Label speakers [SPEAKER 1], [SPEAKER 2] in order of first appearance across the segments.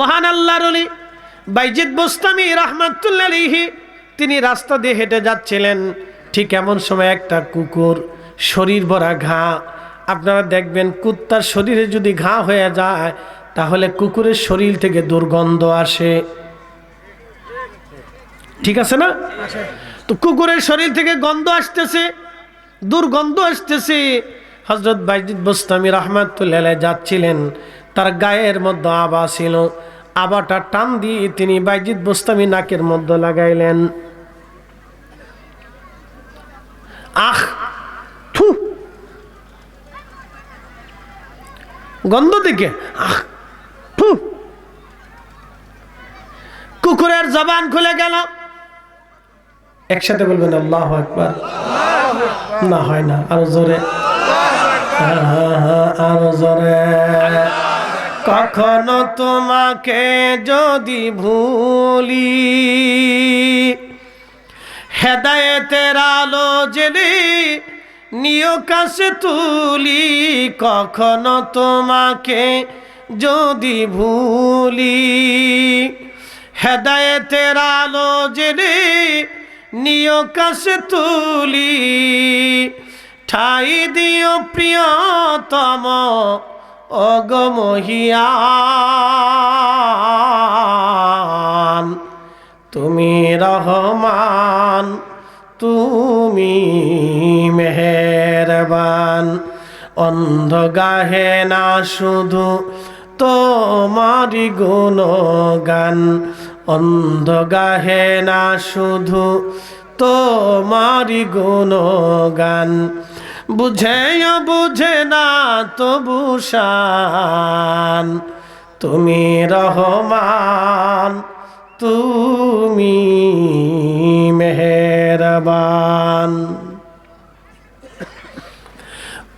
[SPEAKER 1] মহান আল্লাহর অলি বাইজিদ বোস্তামি রহমাতুল্লাহি তিনি রাস্তা দিয়ে হেঁটে যাচ্ছিলেন। ঠিক এমন সময় একটা কুকুর, শরীর ভরা ঘা। আপনারা দেখবেন কুত্তার শরীরে যদি ঘা হয়ে যায়, তাহলে কুকুরের শরীর থেকে দুর্গন্ধ আসে। ঠিক আছে না? তো কুকুরের শরীর থেকে গন্ধ আসতেছে, দুর্গন্ধ আসতেছে। হজরত বাইজিদ বোস্তামি রহমাতুল্লাহ যাচ্ছিলেন। তার গায়ের মধ্যে আবা ছিল। আবাটা টান দিয়ে তিনি বাইজিদ বোস্তামি নাকের মধ্যে লাগাইলেন। আহ থু। গন্ধ দিকে। আহ থু। কুকুরের জবান খুলে গেল। একসাথে বলবেন আল্লাহ একবার না হয় না আরও জোরে। হ্যাঁ, হ্যাঁ, হ্যাঁ, আরও জোরে। কখনো তোমাকে যদি ভুলি, হেদায়েতের আলো জেনে নিয় তুলি, কখনো তোমাকে যদি ভুলি, হেদায়েতের আলো জেনে নিয় তুলি, ঠাই দিও প্রিয়তম অগমহিয়ান তুমি রহমান, তুমি মেহেরবান। অন্ধ গাহে না শুধু তোমারি গুণগান অন্ধ গাহে না শুধু তোমারি গুণগান। বুঝেও বুঝে না তবু শান। তুমি রহমান, তুমি মেহেরবান।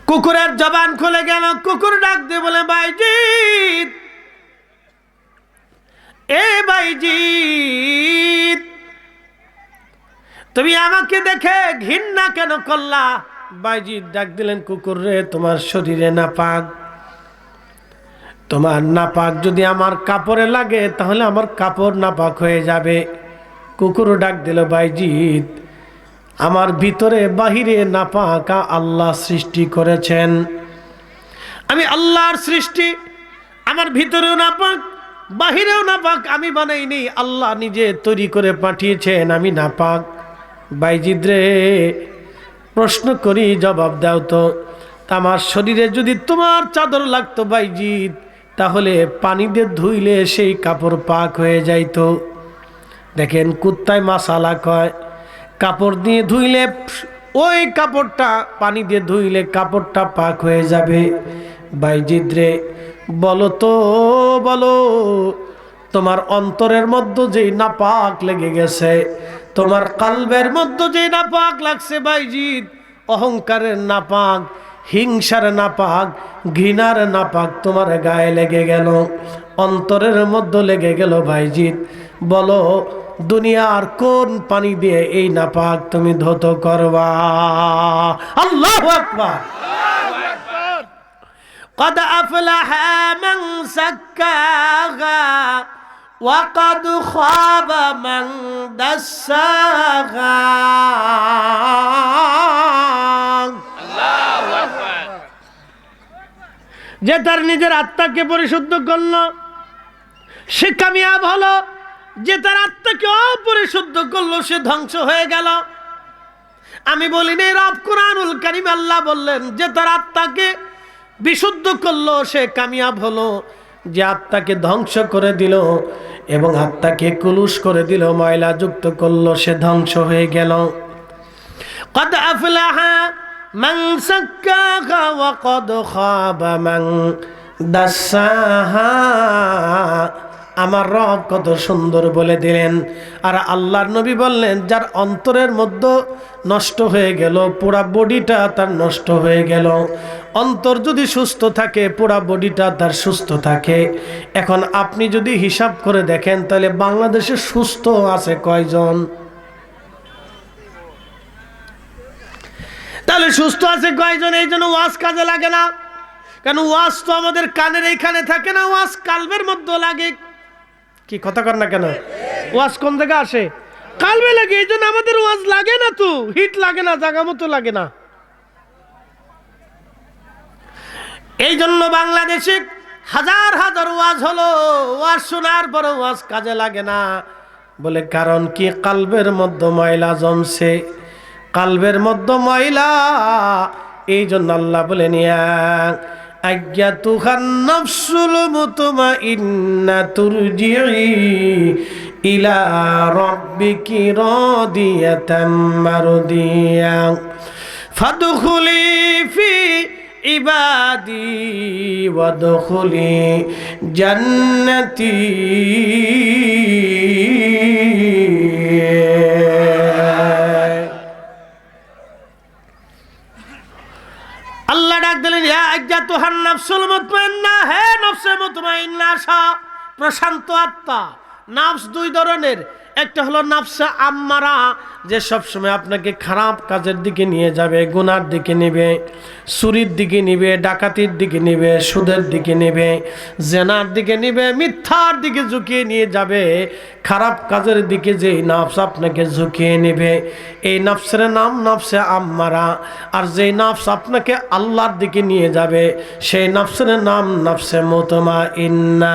[SPEAKER 1] কুকুরের জবান খুলে গেল, কুকুর ডাক দিয়ে বলে, বাইজিৎ। এ বাইজিৎ, তুমি আমাকে দেখে ঘৃণা কেন করলা? বাইজিৎ ডাক দিলেন, কুকুর রে, তোমার শরীরে না পাক তোমার নাপাক যদি আমার কাপড়ে লাগে, তাহলে আমার কাপড় নাপাক হয়ে যাবে। কুকুরও ডাক দিল বাইজিৎ আমার ভিতরে, বাহিরে নাপাকা আল্লাহ সৃষ্টি করেছেন। আমি আল্লাহর সৃষ্টি, আমার ভিতরেও নাপাক, বাহিরেও নাপাক, আমি বানাইনি, আল্লাহ নিজে তৈরি করে পাঠিয়েছেন, আমি নাপাক। বাইজিদ রে প্রশ্ন করি, জবাব দাও তো। আমার শরীরে যদি তোমার চাদর লাগতো বাইজিদ তাহলে পানি দিয়ে ধুইলে সেই কাপড় পাক হয়ে যাইতো। দেখেন কুত্তায় মাসালা কয়, কাপড় দিয়ে ধুইলে ওই কাপড়টা পানি দিয়ে ধুইলে কাপড়টা পাক হয়ে যাবে। বাইজিদ রে, বলো তো, বলো, তোমার অন্তরের মধ্যে যেই না পাক লেগে গেছে তোমার কালবের মধ্যে যেই নাপাক লাগছে বাইজিদ অহংকারের নাপাক হিংসার নাপাক ঘৃণার নাপাক তোমার গায়ে লেগে গেল অন্তরের মধ্যে লেগে গেল ভাইজিৎ বলো দুনিয়ার কোন পানি দিয়ে এই নাপাক তুমি ধৌত করবা আল্লাহ আকবার قد أفلح من زكاها وقد خاب من دساها যে তার নিজের আত্মাকে পরিশুদ্ধ করলো সে কামিয়াব হলো যে তার আত্মাকে অপরিশুদ্ধ করলো সে ধ্বংস হয়ে গেল আমি বলিনি রব কোরআনুল কারিম আল্লাহ বললেন যে তার আত্মাকে বিশুদ্ধ করলো সে কামিয়াব হলো যে আত্মাকে ধ্বংস করে দিল এবং আত্মাকে কুলুস করে দিল, ময়লা যুক্ত করল, সে ধ্বংস হয়ে গেল। কত আফলাহা মান সাক্কাহা ওয়া খাবা মাং দাসাহা আমার রব কত সুন্দর বলে দিলেন। আর আল্লাহর নবী বললেন, যার অন্তরের মধ্যে নষ্ট হয়ে গেল, পুরা বডিটা তার নষ্ট হয়ে গেল। অন্তর যদি সুস্থ থাকে, পুরা বডিটা তার সুস্থ থাকে। এখন আপনি যদি হিসাব করে দেখেন, তাহলে বাংলাদেশে সুস্থ আছে কয়জন? তাহলে সুস্থ আছে কয়জন? এই জন্য ওয়াজ কাজে লাগে না। কেন ওয়াজ তো আমাদের কানের এইখানে থাকে না, ওয়াজ কালবের মধ্যে লাগে। কি কথা কর না কেন? ওয়াজ কোন জায়গা আসে? কালবে লাগে, এই জন্য আমাদের ওয়াজ লাগে না তো। হিট লাগে না, জাগা মতো লাগে না। এই জন্য বাংলাদেশে হাজার হাজার ওয়াজ হলো, ওয়াজ শোনার পর ওয়াজ কাজে লাগে না। বলে কারণ কি? কালবের মধ্যে ময়লা জমছে। কালবের মধ্যে ময়লা, এই জন্য আল্লাহ বলে নিয়া আজ্ঞা তুখান নফসুল মুতমা ইন্না তুরজিই ইলা রব্বিকি রাদিয়াতাম মারদিয়া। ফাদখুলি ফি ইবাদি ওয়াদখুলি জান্নাতি। হে প্রশান্ত আত্মা। নাফস দুই ধরনের। একটা হলো নাফসা আম্মারা, যে সবসময় আপনাকে খারাপ কাজের দিকে নিয়ে যাবে, গুনার দিকে নেবে, চুরির দিকে নিবে, ডাকাতির দিকে নিবে, সুদের দিকে নেবে, জেনার দিকে নিবে, মিথ্যার দিকে ঝুঁকিয়ে নিয়ে যাবে, খারাপ কাজের দিকে যেই নাফস আপনাকে ঝুঁকিয়ে নেবে, এই নাফসের নাম নাফসে আম্মারা, আর যেই নাফস আপনাকে আল্লাহর দিকে নিয়ে যাবে, সেই নাফসের নাম নাফসে মোতমা ইন্না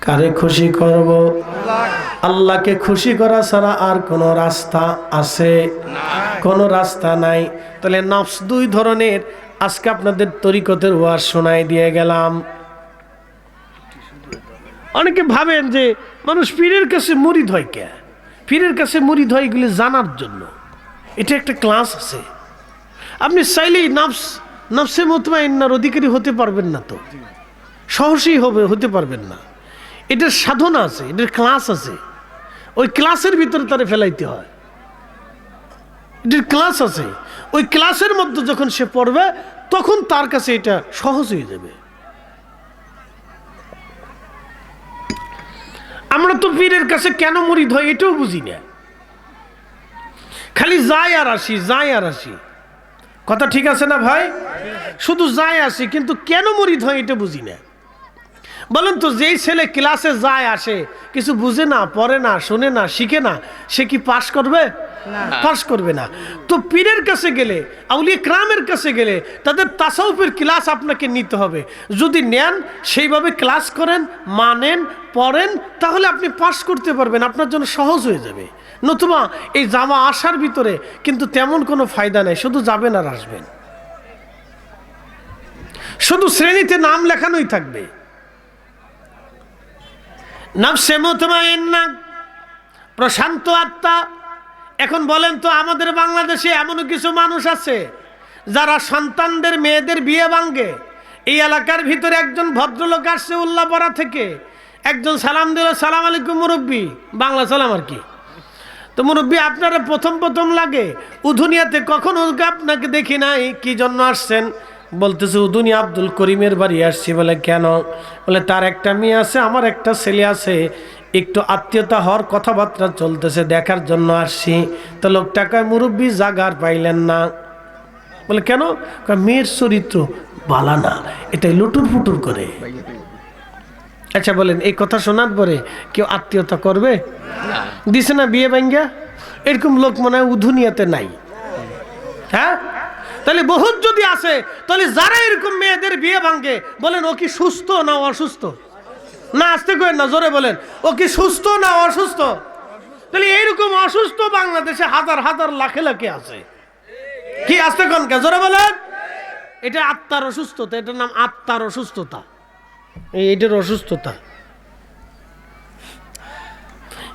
[SPEAKER 1] কারে খুশি করব? আল্লাহকে খুশি করা ছাড়া আর কোনো রাস্তা আছে? কোনো রাস্তা নাই। তাহলে নফস দুই ধরনের। আজকে আপনাদের তরিকতের ওয়াজ শোনাই দিয়ে গেলাম। অনেকে ভাবেন যে মানুষ পীরের কাছে মুড়ি ধয় কে? পীরের কাছে মুড়ি ধয় এগুলি জানার জন্য। এটা একটা ক্লাস আছে। আপনি চাইলেই নফস, নফসে মতমাইন্নার অধিকারী হতে পারবেন না তো। সহসেই হবে, হতে পারবেন না। এটার সাধনা আছে, এটার ক্লাস আছে। ওই ক্লাসের ভিতরে তারে ফেলাইতে হয়। এটার ক্লাস আছে। ওই ক্লাসের মধ্যে যখন সে পড়বে, তখন তার কাছে এটা সহজ হয়ে যাবে। আমরা তো পীরের কাছে কেন মরিদ হয় এটাও বুঝি না। খালি যাই আর আসি যাই আর আসি। কথা ঠিক আছে না ভাই? শুধু যাই আসি, কিন্তু কেন মরিদ হয় এটা বুঝি না। বলেন তো যেই ছেলে ক্লাসে যায় আসে কিছু বুঝে না পড়ে না শোনে না শিখে না সে কি পাশ করবে? পাশ করবে না। তো পীরের কাছে গেলে আউলিয়া ক্রামের কাছে গেলে তাদের তাসাউফের ক্লাস আপনাকে নিতে হবে। যদি নেন সেইভাবে ক্লাস করেন মানেন পড়েন তাহলে আপনি পাশ করতে পারবেন আপনার জন্য সহজ হয়ে যাবে। নতুবা এই জামা আসার ভিতরে কিন্তু তেমন কোনো ফায়দা নেই শুধু যাবেন আর আসবেন। শুধু শ্রেণীতে নাম লেখানোই থাকবে। নফসে মুতমাইন্না প্রশান্ত আত্মা। এখন বলেন তো, আমাদের বাংলাদেশে এমনও কিছু মানুষ আছে যারা সন্তানদের মেয়েদের বিয়ে ভাঙ্গে এই এলাকার ভিতরে একজন ভদ্রলোক আসছে উল্লাপড়া থেকে। একজন সালাম দিল, সালাম আলাইকুম মুরব্বী। বাংলা সালাম আর কি। তো মুরব্বী, আপনারা প্রথম প্রথম লাগে। উধুনিয়াতে কখন আপনাকে দেখি নাই, কি জন্য আসছেন? বলতেছে, উদুনি আব্দুল করিমের বাড়ি আসছি। বলে, কেন? বলে, তার একটা মেয়ে আছে, আমার একটা ছেলে আছে। একটু আত্মীয়তা হওয়ার কথাবার্তা চলতেছে, দেখার জন্য আসছি। তো লোকটাকে মুরব্বী, জাগার পাইলেন না। বলে, কেন? মেয়ের চরিত্র বালা না, এটাই লুটুর ফুটুর করে। আচ্ছা বলেন, এই কথা শোনার পরে কেউ আত্মীয়তা করবে? দিছে না বিয়ে ভাঙ্গা? এরকম লোক মনে হয় উধুনিয়াতে নাই। হ্যাঁ? তাহলে বহুত যদি আসে, তাহলে যারা এরকম মেয়েদের বিয়ে ভাঙ্গে বলেন, ও কি সুস্থ না অসুস্থ? না, আসতে করেন না, জোরে বলেন, ও কি সুস্থ না অসুস্থ? তাহলে এইরকম অসুস্থ বাংলাদেশে হাজার হাজার, লাখে লাখে আছে। কি আসতে কোন কে? জোরে বলেন। এটা আত্মার অসুস্থতা, এটার নাম আত্মার অসুস্থতা। এটার অসুস্থতা।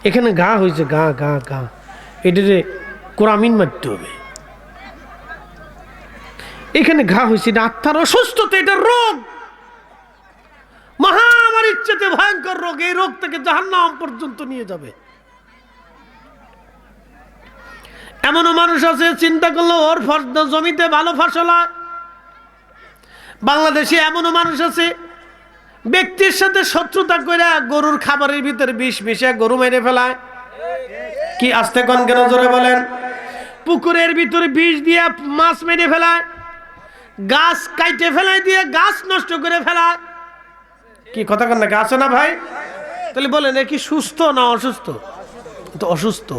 [SPEAKER 1] এখানে গা হয়েছে গা গা গা। এটারে কোরামিন মারতে হবে। এখানে ঘা হয়েছে, এটা আত্মার অসুস্থতা, এটা রোগ। মহামারীর চেতে ভয়ঙ্কর রোগ, এই রোগ থেকে জাহান্নাম পর্যন্ত নিয়ে যাবে। এমনও মানুষ আছে, চিন্তা করল, ওর জমিতে ভালো ফসল হয়। বাংলাদেশে এমনও মানুষ আছে, ব্যক্তির সাথে শত্রুতা করে গরুর খাবারের ভিতরে বিষ মিশে গরু মেরে ফেলায়। কি আস্তে কন কেন জোরে বলেন? পুকুরের ভিতরে বিষ দিয়ে মাছ মেরে ফেলায়। গাছ কাইটে ফেলাই দিয়ে গাছ নষ্ট করে ফেলায়। কি কথা কন নাকি আছে না ভাই? তাহলে বলেন কি সুস্থ না অসুস্থ? তো অসুস্থ।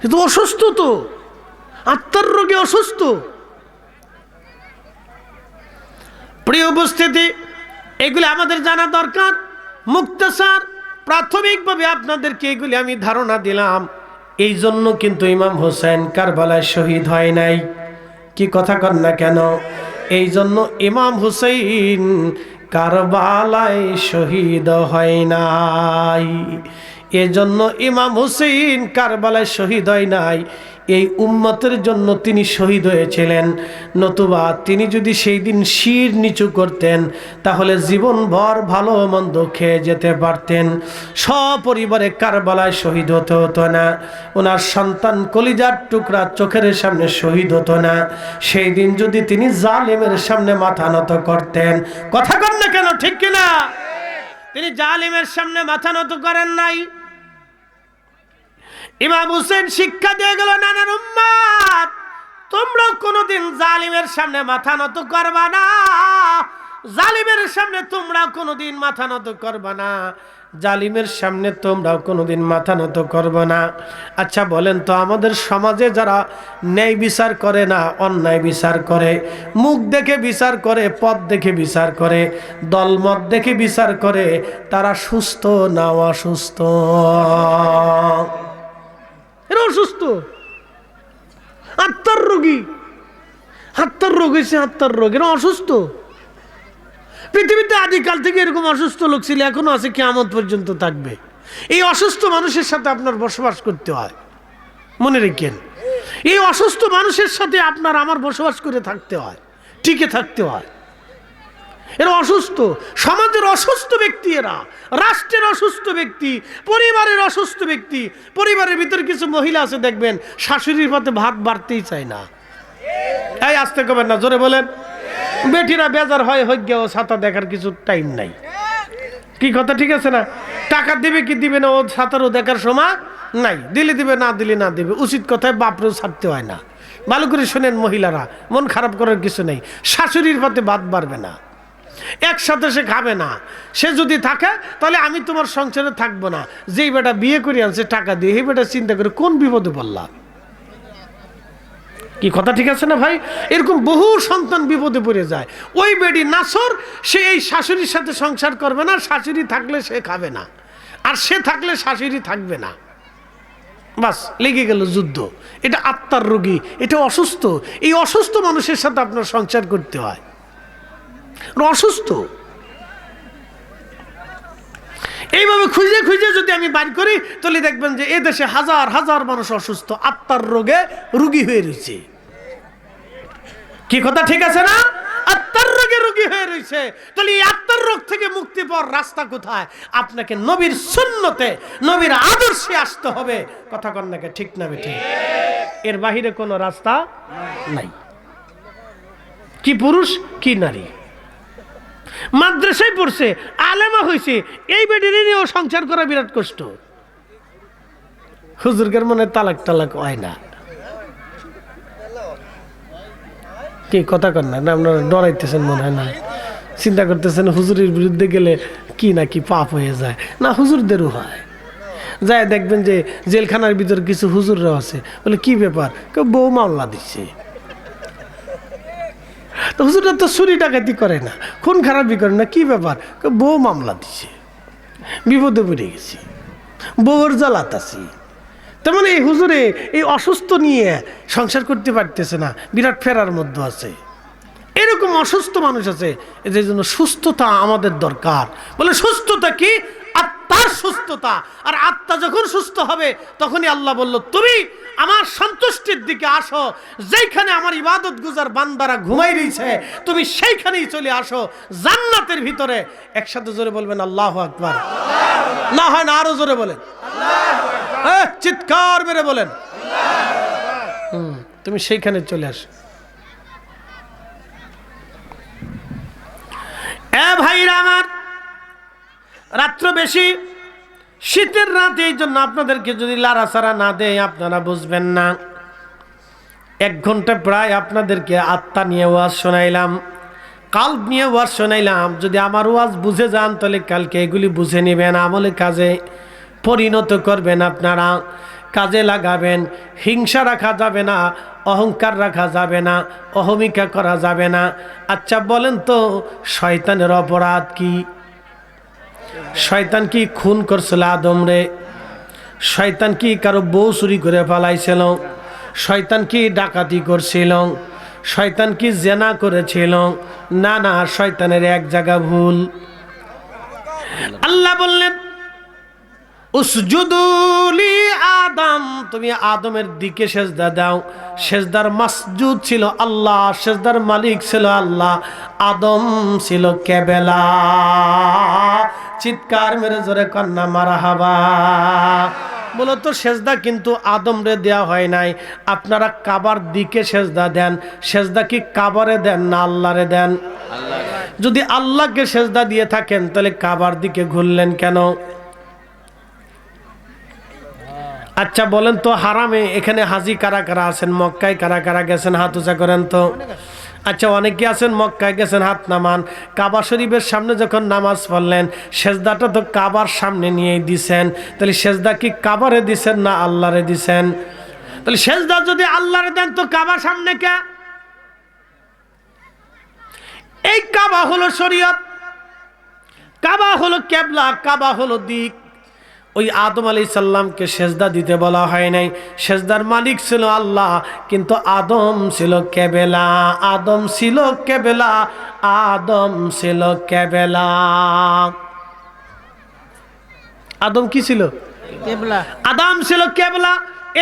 [SPEAKER 1] কিন্তু অসুস্থ তো। আত্মার রোগে অসুস্থ। প্রিয় উপস্থিতি এগুলি আমাদের জানা দরকার। মুক্তসার প্রাথমিকভাবে আপনাদেরকে এগুলি আমি ধারণা দিলাম। এই জন্য কিন্তু ইমাম হোসেন কারবালায় শহীদ হয় নাই। কি কথা কন না কেন? এই জন্য ইমাম হুসেইন কারবালায় শহীদ হয় নাই। এজন্য ইমাম হুসেইন কারবালায় শহীদ হয় নাই। এই উম্মতের জন্য তিনি শহীদ হয়েছিলেন। নতুবা তিনি যদি সেই দিন শির নিচু করতেন, তাহলে জীবনভর ভালো মন্দ খেয়ে যেতে পারতেন। সপরিবারে কারবালায় শহীদ হতে হতো না। ওনার সন্তান কলিজার টুকরা চোখের সামনে শহীদ হতো না। সেই দিন যদি তিনি জালেমের সামনে মাথা নত করতেন, কথা কন না কেন, ঠিক কিনা? তিনি জালিমের সামনে মাথা নত করেন নাই। ইমাম হুসেন শিক্ষা দিয়ে গেল, নানার উম্মাদ, তোমরা কোনোদিন জালিমের সামনে মাথা নত করবা না। জালিমের সামনে তোমরা কোনোদিন মাথা নত করবা না। জালিমের সামনে তোমরাও কোনোদিন মাথা নত করবে না। আচ্ছা বলেন তো, আমাদের সমাজে যারা ন্যায় বিচার করে না, অন্যায় বিচার করে, মুখ দেখে বিচার করে, পথ দেখে বিচার করে, দলমত দেখে বিচার করে, তারা সুস্থ না অসুস্থ? এরা অসুস্থ। আত্মার রোগী। আত্মার রোগ হয়েছে আত্মার রোগ এরা অসুস্থ। পৃথিবীতে আদিকাল থেকে এরকম অসুস্থ লোক ছিল, এখনও আছে কেমন পর্যন্ত থাকবে। এই অসুস্থ মানুষের সাথে আপনার বসবাস করতে হয়। মনে রেখেন, এই অসুস্থ মানুষের সাথে আপনার আমার বসবাস করে থাকতে হয়, টিকে থাকতে হয়। এরা অসুস্থ। সমাজের অসুস্থ ব্যক্তি এরা। রাষ্ট্রের অসুস্থ ব্যক্তি, পরিবারের অসুস্থ ব্যক্তি, পরিবারের ভিতরে কিছু মহিলা আছে, দেখবেন শাশুড়ির পথে ভাত বাড়তেই চায় না। এই আসতে কবেন না, জোরে বলেন। বেটিরা বেজার হয় হইয়া ও ছাতা দেখার কিছু টাইম নাই। কি কথা, ঠিক আছে না? টাকা দিবে কি দিবে না, ও ছাতারও দেখার সময় নাই। দিলে দিবে, না দিলে না দিবে। উচিত কথায় বাপরেও ছাড়তে হয় না। ভালো করে শোনেন মহিলারা, মন খারাপ করার কিছু নেই। শাশুড়ির পথে ভাত বাড়বে না। একসাথে সে খাবে না। সে যদি থাকে, তাহলে আমি তোমার সংসারে থাকব না। যেই বেটা বিয়ে করে আনছে, টাকা দিয়ে এই বেটা চিন্তা করে কোন বিপদে পড়লাম? কি কথা ঠিক আছে না ভাই? এরকম বহু সন্তান বিপদে পড়ে যায়। ওই বেডি নাসর, সে এই শাশুড়ির সাথে সংসার করবে না, শাশুড়ি থাকলে সে খাবে না। আর সে থাকলে শাশুড়ি থাকবে না। বাস, লেগে গেল যুদ্ধ। এটা আত্মার রোগী, এটা অসুস্থ। এই অসুস্থ মানুষের সাথে আপনার সংসার করতে হয়। অসুস্থ? এইভাবে খুঁজে খুঁজে যদি আমি বাড়ি করি, তাহলে দেখবেন যে এদেশে হাজার হাজার মানুষ অসুস্থ, আত্মার রোগে রুগী হয়ে রয়েছে। কি কথা ঠিক আছে না? আত্মার রোগে হয়ে রয়েছে। তাহলে এই আত্মার রোগ থেকে মুক্তি পাওয়ার রাস্তা কোথায়? আপনাকে নবীর শূন্যতে নবীর আদর্শে আসতে হবে। কথা কন্যাকে ঠিক না বেঠিক এর বাহিরে কোনো রাস্তা নাই। কি পুরুষ, কি নারী? মাদ্রাসায় পড়ছে, আলেমা হয়েছে এই বেডির নিয়েও সংসার করা বিরাট কষ্ট। হুজুরগের মনে তালাক টালাক হয় না। কি কথা কর না আপনারা ডরাইতেছেন মনে হয় না। চিন্তা করতেছেন হুজুরের বিরুদ্ধে গেলে কি না কি পাপ হয়ে যায়। না, হুজুরদেরও হয়। যায় দেখবেন যে জেলখানার ভিতর কিছু হুজুররা আছে। বলে, কি ব্যাপার? কেউ বউ মামলা দিচ্ছে। তো হুজুররা তো চুরি ডাকাতি করে না। খুন খারাপই করে না, কি ব্যাপার? বউ মামলা দিছে। বিপদে পড়ে গেছি। বউর জ্বালাতাছি তার মানে এই হুজুরে এই অসুস্থ নিয়ে সংসার করতে পারতেছে না, বিরাট ফেরার মধ্যে আছে। এরকম অসুস্থ মানুষ আছে, এদের জন্য সুস্থতা আমাদের দরকার। বলে সুস্থতা কি? আত্মার সুস্থতা। আর আত্মা যখন সুস্থ হবে তখনই আল্লাহ বলল তুমি আমার সন্তুষ্টির দিকে আসো। যেখানে আমার ইবাদত গুজার বান্দারা ঘুমাই রয়েছে তুমি সেইখানেই চলে আসো। জান্নাতের ভিতরে। একসাথে জোরে বলবেন আল্লাহ আকবার। না হয় না আরও জোরে বলেন। হ্যাঁ, চিৎকার মেরে বলেন। হুম তুমি সেইখানে চলে আস। এ ভাইরা আমার রাত্র বেশি, শীতের রাত, এই জন্য আপনাদেরকে যদি লাড়াচাড়া না দেয়, আপনারা বুঝবেন না। এক ঘণ্টা প্রায় আপনাদেরকে আত্মা নিয়ে ওয়াজ শোনাইলাম কাল নিয়ে ওয়াজ শোনাইলাম। যদি আমার ওয়াজ বুঝে যান, তাহলে কালকে এগুলি বুঝে নেবেন। আমলে কাজে পরিণত করবেন আপনারা। কাজে লাগাবেন, হিংসা রাখা যাবে না, অহংকার রাখা যাবে না, অহমিকা করা যাবে না। আচ্ছা বলেন তো, শয়তানের অপরাধ কি? শয়তান কি খুন করছিল আদমরে শয়তান কি কারও বউ চুরি করে ফেলাইছিল শয়তান কি ডাকাতি করছিল? শয়তান কি জেনা করেছিল? না না, শয়তানের এক জায়গা ভুল। আল্লাহ বললেন উসজুদুলি আদম। তুমি আদমের দিকে সেজদা দাও। সেজদার মাসজুদ ছিল আল্লাহ, সেজদার মালিক ছিল আল্লাহ। আদম ছিল কেবেলা। চিৎকার মেরে জোরে কন্যা মারা হাবা। মূলত সেজদা কিন্তু আদমরে দেয়া হয় নাই। আপনারা কাবার দিকে সেজদা দেন। সেজদা কি কাবারে দেন না আল্লাহরে দেন? যদি আল্লাহকে সেজদা দিয়ে থাকেন, তাহলে কাবার দিকে ঘুরলেন কেন? আচ্ছা বলেন তো হারামে এখানে হাজি কারা কারা আছেন? মক্কায় কারা কারা গেছেন? হাত উঁচা করেন তো। আচ্ছা অনেকে আছেন, মক্কায় গেছেন, হাত নামান। কাবা শরীফের সামনে যখন নামাজ পড়লেন, সেজদাটা তো কাবার সামনে নিয়েই দিছেন। তাহলে সেজদা কি কাবারে দিছেন না আল্লাহরে দিছেন? তাহলে সেজদা যদি আল্লাহরে দেন, তো কাবার সামনে কে? এই কাবা হলো শরীয়ত। কাবা হলো কেবলা, কাবা হলো দিক। ওই আদম আলি সাল্লামকে সেজদা দিতে বলা হয় নাই। সেজদার মালিক ছিল আল্লাহ কিন্তু আদম ছিল কেবেলা। আদম ছিল কেবেলা আদম ছিল কেবেলা। আদম কি ছিল? আদম ছিল কেবলা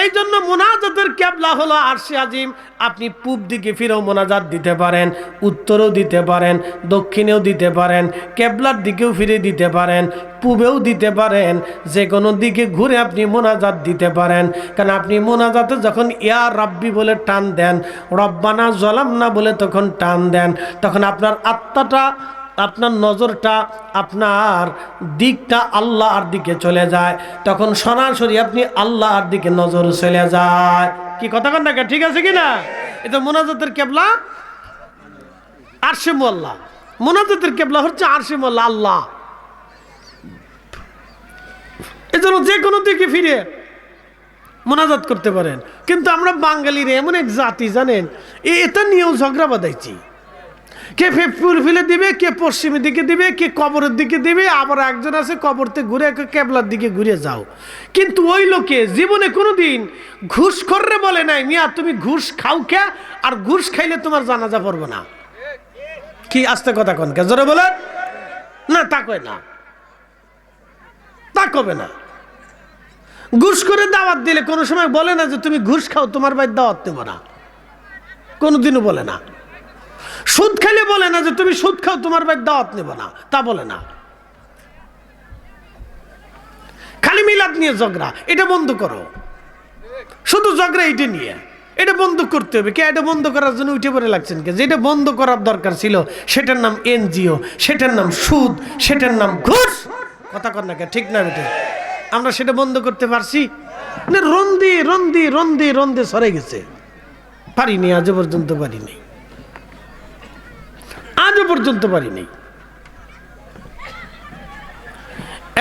[SPEAKER 1] এই জন্য মোনাজাতের কেবলা হলো আরশি আজিম। আপনি পূব দিকে ফিরেও মোনাজাত দিতে পারেন, উত্তরেও দিতে পারেন, দক্ষিণেও দিতে পারেন কেবলার দিকেও ফিরে দিতে পারেন, পূবেও দিতে পারেন যে কোনো দিকে ঘুরে আপনি মোনাজাত দিতে পারেন। কারণ আপনি মোনাজাতে যখন ইয়া রাব্বি বলে টান দেন, রব্বানা জলাম না বলে তখন টান দেন, তখন আপনার আত্মাটা আপনার নজরটা, আপনার দিকটা আল্লাহর দিকে চলে যায়। তখন সরাসরি আপনি আল্লাহর দিকে নজর চলে যায়। কি কথা কন না ঠিক আছে কি না এটা মোনাজাতের কেবলা, আরশে মোল্লা মোনাজাতের কেবলা হচ্ছে আরশে মোল্লা আল্লাহ। এজন্য যে কোনো দিকে ফিরে মোনাজাত করতে পারেন। কিন্তু আমরা বাঙালির এমন এক জাতি, জানেন? এটা নিয়েও ঝগড়া বাঁধাইছি। কে ফুল ফেলে দিবে, কে পশ্চিমের দিকে দিবে, কে কবরের দিকে দিবে, আবার একজন আছে কবরতে ঘুরে কেবলার দিকে ঘুরে যাও। কিন্তু ওই লোকে জীবনে কোনো দিন ঘুষ কররে বলে নাই, মিয়া, তুমি ঘুষ খাও কে? আর ঘুষ খাইলে তোমার জানাজা পড়বে না। কি আস্তে কথা কন কে? জোরে বলে না, তা কয় না। তা কবে না। ঘুষ করে দাওয়াত দিলে কোনো সময় বলে না যে, তুমি ঘুষ খাও, তোমার বাড়ি দাওয়াত দেবো না। কোনোদিনও বলে না। সুদ খেলে বলে না যে তুমি সুদ খাও, তোমার বাড়ির দাওয়াত নেব না। তা বলে না। খালি মিলাদ নিয়ে ঝগড়া, এটা বন্ধ করো। শুধু ঝগড়া এটা নিয়ে। এটা বন্ধ করতে হবে। কে এটা বন্ধ করার জন্য উঠে পড়ে লাগছেন কে? যেটা বন্ধ করার দরকার ছিল, সেটার নাম এনজিও, সেটার নাম সুদ, সেটার নাম ঘুষ। কথা কর না কে, ঠিক না বেটে? আমরা সেটা বন্ধ করতে পারছি? মানে রন্দি রন্দি রন্দি রন্দি সরে গেছে। পারিনি, আজও পর্যন্ত পারিনি। আজও পর্যন্ত পারিনি।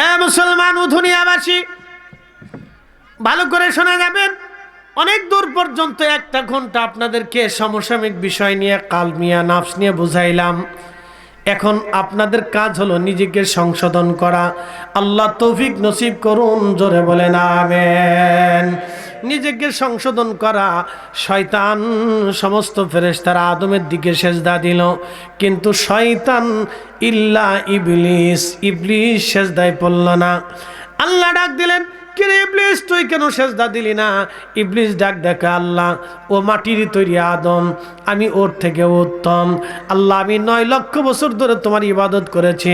[SPEAKER 1] এ মুসলমান উধুনিয়াবাসী, ভালো করে শোনা যাবেন, অনেক দূর পর্যন্ত একটা ঘণ্টা আপনাদেরকে সমসাময়িক বিষয় নিয়ে, কাল মিয়া নাফস নিয়ে বুঝাইলাম। এখন আপনাদের কাজ হলো নিজেকে সংশোধন করা। আল্লাহ তৌফিক নসিব করুন, জোরে বলেন, আমেন। নিজেকে সংশোধন করা। শয়তান সমস্ত ফেরেশতারা আদমের দিকে সেজদা দিল। কিন্তু শয়তান ইল্লা ইবলিস ইবলিস সেজদায় পড়ল না। আল্লাহ ডাক দিলেন কিরে ইবলিস, তুই কেন সেজদা দিলি না? ইবলিস ডাক ডাকা আল্লাহ, ও মাটির তৈরি আদম, আমি ওর থেকে উত্তম। আল্লাহ, আমি নয় লক্ষ বছর ধরে তোমার ইবাদত করেছি।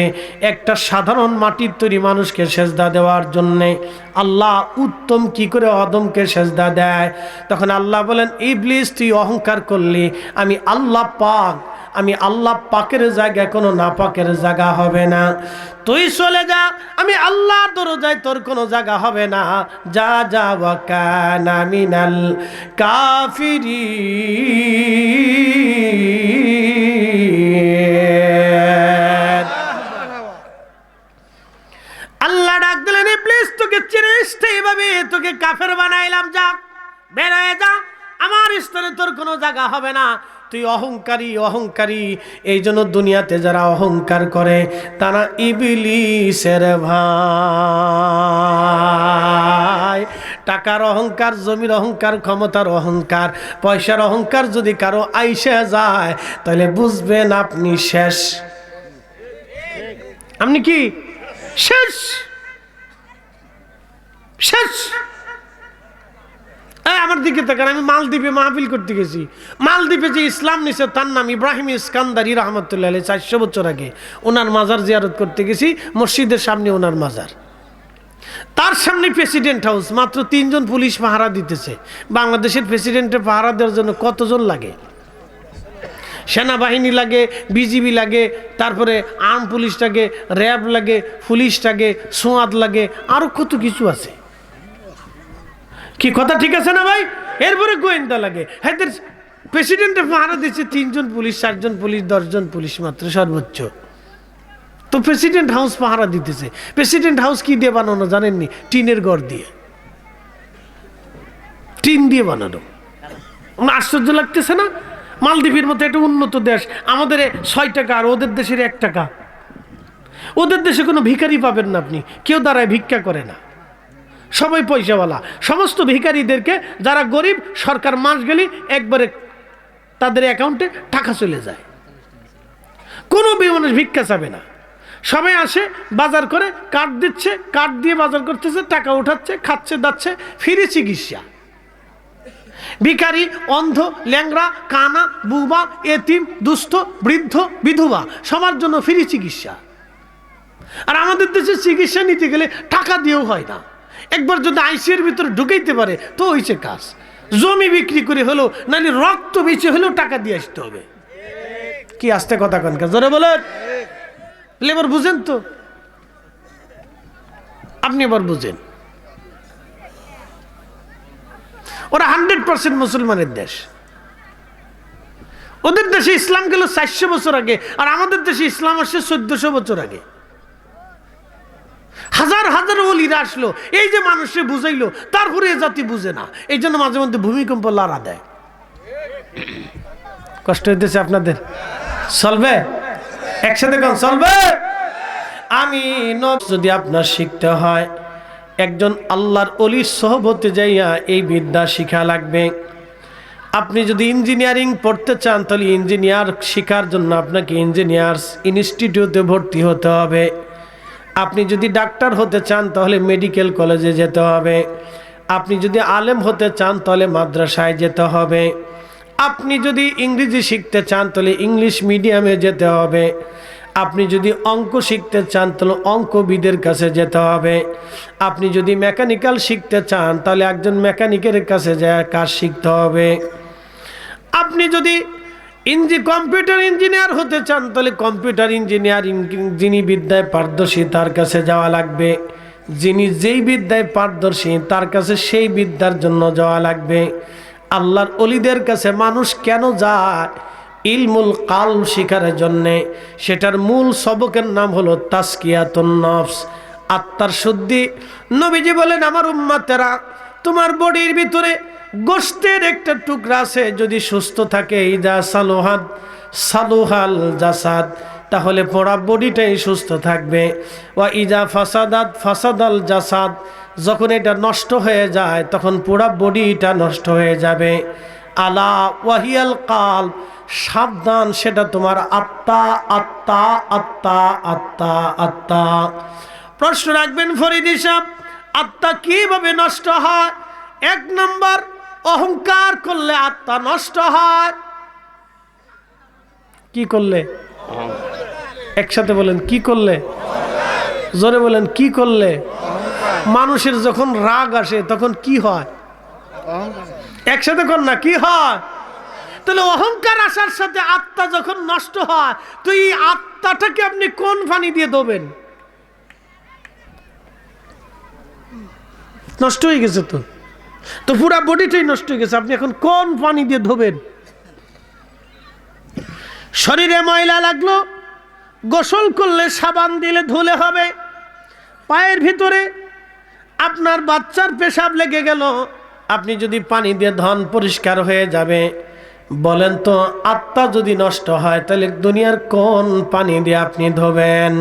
[SPEAKER 1] একটা সাধারণ মাটির তৈরি মানুষকে সেজদা দেওয়ার জন্যে আল্লাহ উত্তম কি করে আদমকে সেজদা দেয়? তখন আল্লাহ বলেন, ইবলিস, তুই অহংকার করলি। আমি আল্লাহ পাক আমি আল্লাহ পাকের জায়গায় কোনো না পাকের জায়গা হবে না। তুই চলে যা, আমি আল্লাহর দরজায় তোর কোনো জায়গা হবে না। যা যা ওয়াকানা মিনাল কাফিরি আল্লাহ ডাক দিলেন প্লিজ তোকে চিনিস এইভাবে তোকে কাফের বানাইলাম, যা, বের হয়ে যা। আমার স্তরে তোর কোনো জায়গা হবে না। তুই অহংকারী অহংকারী। এই জন্য দুনিয়াতে যারা অহংকার করে, তারা ইবিলিসের ভাই। টাকার অহংকার, জমির অহংকার, ক্ষমতার অহংকার, পয়সার অহংকার যদি কারও আইসে যায়, তাহলে বুঝবেন আপনি শেষ। আপনি কি? শেষ। শেষ। আমার দিকে তাকান, আমি মালদ্বীপে মাহফিল করতে গেছি। মালদ্বীপে যে ইসলাম নিছে, তার নাম ইব্রাহিম ইস্কান্দারি রহমতুল্লাহ আলী চারশো বছর আগে। ওনার মাজার জিয়ারত করতে গেছি, মসজিদের সামনে ওনার মাজার। তার সামনে প্রেসিডেন্ট হাউস, মাত্র তিনজন পুলিশ পাহারা দিতেছে। বাংলাদেশের প্রেসিডেন্টের পাহারা দেওয়ার জন্য কতজন লাগে? সেনাবাহিনী লাগে, বিজিবি লাগে, তারপরে আর্ম পুলিশ লাগে, র্যাব লাগে, পুলিশ লাগে, সোয়াদ লাগে আরও কত কিছু আছে। কি কথা ঠিক আছে না ভাই? এরপরে গোয়েন্দা লাগে। হ্যাঁ প্রেসিডেন্টের পাহারা দিচ্ছে তিনজন পুলিশ, চারজন পুলিশ, দশজন পুলিশ মাত্র সর্বোচ্চ। তো প্রেসিডেন্ট হাউস পাহারা দিতেছে। প্রেসিডেন্ট হাউস কি দিয়ে বানানো জানেননি? টিনের ঘর দিয়ে। টিন দিয়ে বানানো। আশ্চর্য লাগতেছে না? মালদ্বীপের মতো একটা উন্নত দেশ। আমাদের ছয় টাকা আর ওদের দেশের এক টাকা। ওদের দেশে কোনো ভিখারি পাবেন না আপনি। কেউ দাঁড়ায় ভিক্ষা করে না। সবাই পয়সাওয়ালা। সমস্ত ভিখারিদেরকে যারা গরিব, সরকার মাস গেলে একবারে তাদের অ্যাকাউন্টে টাকা চলে যায়। কোনো মানুষ ভিক্ষা চাবে না। সবাই আসে, বাজার করে, কার্ড দিচ্ছে, কার্ড দিয়ে বাজার করতেছে, টাকা উঠাচ্ছে, খাচ্ছে, দাচ্ছে, ফিরে চিকিৎসা। ভিখারি, অন্ধ ল্যাংরা কানা, বুবা, এতিম, দুস্থ, বৃদ্ধ, বিধবা, সবার জন্য ফ্রি চিকিৎসা। আর আমাদের দেশে চিকিৎসা নিতে গেলে টাকা দিয়েও হয় না। একবার যদি আইসিএর ভিতরে ঢুকাইতে পারে, তো হয়েছে কাজ। জমি বিক্রি করে হলো, নাহলে রক্ত বেঁচে হলেও টাকা দিয়ে আসতে হবে। কি আসতে কথা কনকা জোরে বলেন। এবার বুঝেন তো। আপনি এবার বুঝেন। ওরা হান্ড্রেড পার্সেন্ট মুসলমানের দেশ। ওদের দেশে ইসলাম গেল চারশো বছর আগে, আর আমাদের দেশে ইসলাম আসছে চোদ্দশো বছর আগে। হাজার হাজার অলিরা আসলো, এই যে মানুষে বুঝাইলো তারপরে এ জাতি বুঝে না। এই জন্য মাঝে মধ্যে ভূমিকম্প লড়া দেয়। কষ্ট হইতেছে আপনাদের? চলবে? একসাথে কন চলবে? আমি যদি আপনার শিখতে হয়, একজন আল্লাহর অলির সহবতে যাইয়া এই বিদ্যা শিখা লাগবে। আপনি যদি ইঞ্জিনিয়ারিং পড়তে চান, তাহলে ইঞ্জিনিয়ার শেখার জন্য আপনাকে ইঞ্জিনিয়ার্স ইনস্টিটিউটে ভর্তি হতে হবে। আপনি যদি ডাক্তার হতে চান, তাহলে মেডিকেল কলেজে যেতে হবে। আপনি যদি আলেম হতে চান, তাহলে মাদ্রাসায় যেতে হবে। আপনি যদি ইংরেজি শিখতে চান, তাহলে ইংলিশ মিডিয়ামে যেতে হবে। আপনি যদি অঙ্ক শিখতে চান, তাহলে অঙ্কবিদের কাছে যেতে হবে। আপনি যদি মেকানিক্যাল শিখতে চান, তাহলে একজন মেকানিকের কাছে যায়, কাজ শিখতে হবে। আপনি যদি ইঞ্জি কম্পিউটার ইঞ্জিনিয়ার হতে চান, তাহলে কম্পিউটার ইঞ্জিনিয়ার যিনি বিদ্যায় পারদর্শী তার কাছে যাওয়া লাগবে। যিনি যেই বিদ্যায় পারদর্শী তার কাছে সেই বিদ্যার জন্য যাওয়া লাগবে। আল্লাহর অলিদের কাছে মানুষ কেন যায়? ইলমুল কাল শিকারের জন্যে। সেটার মূল সবকের নাম হলো তাস্কিয়াতুন নফস। আত্মার শুদ্ধি। নবীজি বলেন, আমার উম্মাতেরা, তোমার বডির ভিতরে গোষ্ঠের একটা টুকরা আছে, যদি সুস্থ থাকে, ইদা সালোহাদ, সালোহাল জাসাদ, তাহলে পড়া বডিটাই সুস্থ থাকবে। ওয়া ইজা ফাসাদাত ফাসাদাল জাসাদ, যখন এটা নষ্ট হয়ে যায়, তখন পুরা বডিটা নষ্ট হয়ে যাবে। আলা ওয়াহিয়াল কাল, সাবধান, সেটা তোমার আত্মা আত্মা আত্মা আত্মা আত্মা। প্রশ্ন রাখবেন ফরিদি আত্মা কীভাবে নষ্ট হয়? এক নম্বর অহংকার করলে আত্মা নষ্ট হয়। কি করলে? একসাথে বলেন, কি করলে? জোরে বলেন, কি করলে? মানুষের যখন রাগ আসে, তখন কি হয়? একসাথে কর না, কি হয়? তাহলে অহংকার আসার সাথে আত্মা যখন নষ্ট হয়, তো এই আত্মাটাকে আপনি কোন পানি দিয়ে দেবেন নষ্ট হয়ে গেছে তো। তো পুরা বডিটাই নষ্ট হয়ে গেছে। আপনি এখন কোন পানি দিয়ে ধোবেন? শরীরে ময়লা লাগল, গোসল করলে সাবান দিলে ধুলে হবে, পায়ের ভিতরে আপনার বাচ্চার পেশাব লেগে গেল। আপনি যদি পানি দিয়ে ধন পরিষ্কার হয়ে যাবে, বলেন তো আত্মা যদি নষ্ট হয়, তাহলে দুনিয়ার কোন পানি দিয়ে আপনি ধোবেন?